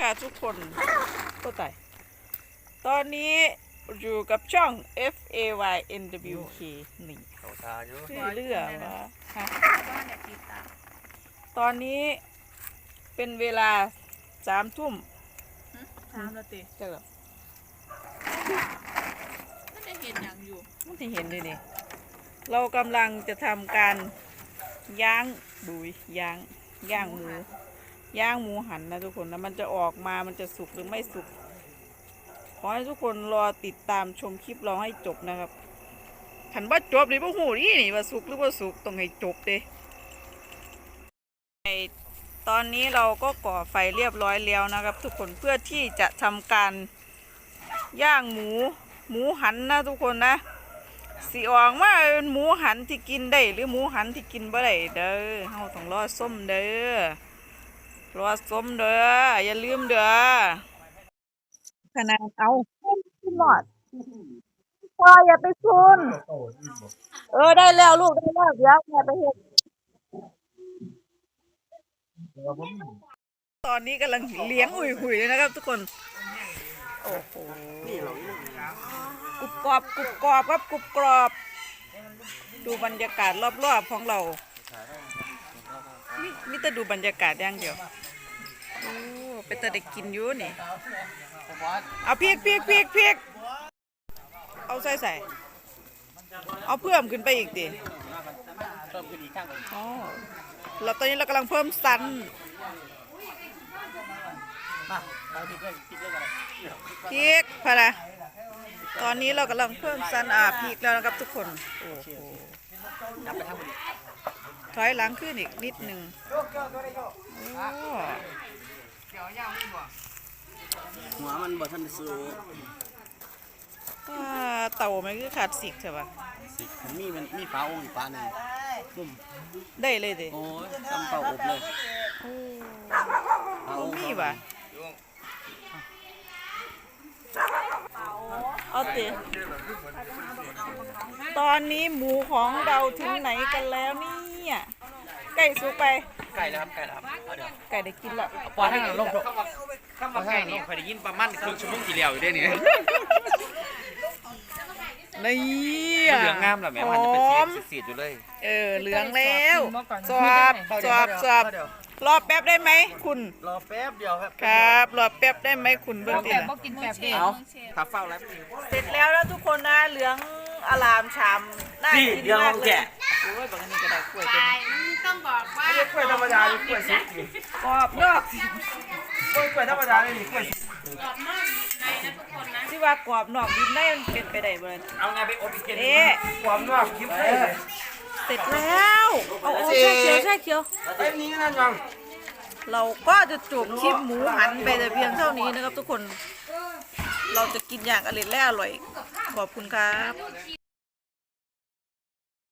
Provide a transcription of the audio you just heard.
ค่ะทุกคนก็ตายตอนนี้อยู่กับช่อง F A Y N W K นี่เขาทาอยู่ชื่อเรื่องว่าฮะบ้านเนี่ยติดตามตอนนี้เป็นเวลาสามทุ่มถามแล้วติใช่เหรอไม่ได้เห็นอย่างอยู่มันที่เห็นเลยนี่เรากำลังจะทำการย่างบุยย่างย่างหมู ย่างหมูหันนะทุกคนนะมันจะออกมามันจะสุกหรือไม่สุกขอให้ทุกคนรอติดตามชมคลิปเราให้จบนะครับขันว่าจบนี่พวกหูนี่นี่ว่าสุกหรือว่าสุกต้องให้จบเด้ตอนนี้เราก็ก่อไฟเรียบร้อยแล้วนะครับ ทุกคนเพื่อที่จะทำการย่างหมูหมูหันนะทุกคนนะสีออกมาเป็นหมูหันที่กินได้หรือหมูหันที่กินบ่ได้เด้อเฮาต้องรอส้มเด้อ รอส้มเด้ออย่าลืมเด้อขนาดเอาขึ้นหลอดพออย่าไปซุนเออได้แล้วลูกได้แล้วเดี๋ยวแม่ไปเห็นตอนนี้กำลังเลี้ยงหุยหุยๆเลยนะครับ ทุกคนโอ้โหกรุบกรอบกรุบกรอบครับกรุบกรอบ ดูบรรยากาศรอบๆของเรา นี่นี่แต่ดูบรรยากาศอย่างเดียวโอ้เป็นแต่ได้กินอยู่นี่ เอาเพริกเพริกเพริกเพริกเอาใส่ใส่ เอาเพิ่มขึ้นไปอีกดิเพิ่มขึ้นอีกข้างอ๋อเราตอนนี้เรากำลังเพิ่มสันมาไปที่เพื่อนคิดเรื่องอะไรพริกพะนะตอนนี้เรากำลังเพิ่มสันอาพริกแล้วนะครับทุกคน โอ้โห นับไปทั้งหมดถอยหลังขึ้นอีกนิดหนึ่งโอ้หัวมันบ่ทันซื้ออ่าเต่ามันคือขาดสิกใช่ปะสิมีมันมีปลาองค์ปลาหนึ่งนุ่มได้เลยดิโอ้ยจำเป่าอบเลยโอ้ปลาบ่องค์มีปะ เอาติตอนนี้หมูของเราถึงไหนกันแล้วเนี่ยไก่สุกไป ไก่แล้วครับไก่แล้วครับเอาเดี๋ยวไก่ได้กินแล้วปลาทั้งนั้นลงเถอะข้ามมาไก่นี่เคยได้ยินประมาณครึ่งชั่วโมงกี่เหลียวอยู่ได้นี่นี่เหลืองงามเหรอแม่มันจะเป็นหอมสีสีดอยู่เลย เออเหลืองแล้ว สอบสอบสอบ รอแป๊บได้ไหมคุณ รอแป๊บเดียวครับครับรอแป๊บได้ไหมคุณเบื้องต้นบ่กินแบบเด็กเอาถ้าเฝ้าแล้วเสร็จแล้วนะทุกคนนะเหลืองอลามชามน่านี่กินเดี๋ยวลมาอกงเลยแกะโอ้ยบางอันนี้ก็ได้กล้วยเป็นต้องบอกว่าไม่ใช่กล้วยธรรมดาหรือกล้วยสุกนี่กรอบนอกกล้วยกล้วยธรรมดาเลยนี่กล้วยสุกกรอบนอกในนะทุกคนนะที่ว่ากรอบนอกดินได้มันเป็นไปได้บ่ล่ะเอาไงไปอบอีกเกนเอ๊ะ ความนอกคิ้วเลย เสร็จแล้วเอาเอาใช่เขียวใช่เขียวไอ้นี้นั่นยังเราก็จะจบคลิปหมูหันไปแต่เพียงเท่านี้นะครับทุกคน เราจะกินอย่างอร่อยและอร่อย ขอบคุณครับ